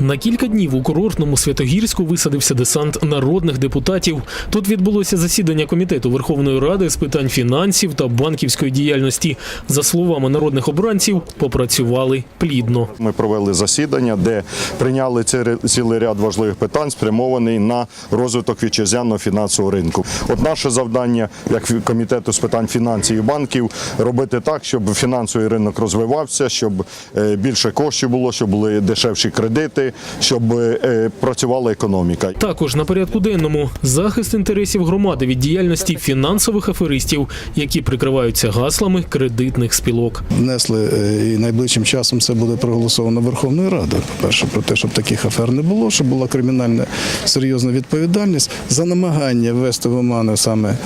На кілька днів у курортному Святогірську висадився десант народних депутатів. Тут відбулося засідання комітету Верховної Ради з питань фінансів та банківської діяльності. За словами народних обранців, попрацювали плідно. Ми провели засідання, де прийняли ці- цілий ряд важливих питань, спрямований на розвиток вітчизняного фінансового ринку. От наше завдання, як комітету з питань фінансів і банків, робити так, щоб фінансовий ринок розвивався, щоб е, більше коштів було, щоб були дешевші кредити, щоб е, працювала економіка. Також на порядку денному захист інтересів громади від діяльності фінансових аферистів, які прикриваються гаслами кредитних спілок. внесли е, і найближчим часом це буде проголосовано Верховною Радою. По-перше, про те, щоб таких афер не було, щоб була кримінальна серйозна відповідальність за намагання ввести в оману саме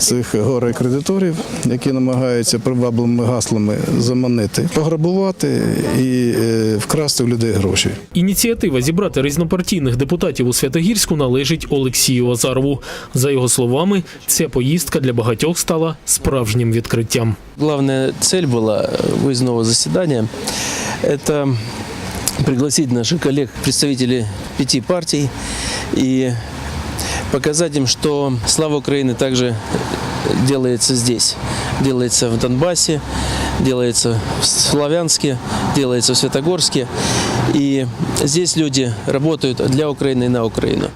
цих горе кредиторів, які намагаються привабливими гаслами заманити, пограбувати і е, вкрасти в людей гроші. Ініціатива зібрати різнопартійних депутатів у Святогірську належить Олексію Азарову. За його словами, ця поїздка для багатьох стала справжнім відкриттям. Главная цель была выездного заседания – это пригласить наших коллег, представителей пяти партий, и показать им, что слава Украины также делается здесь. Делается в Донбассе, делается в Славянске, делается в Светогорске. И здесь люди работают для Украины и на Украину.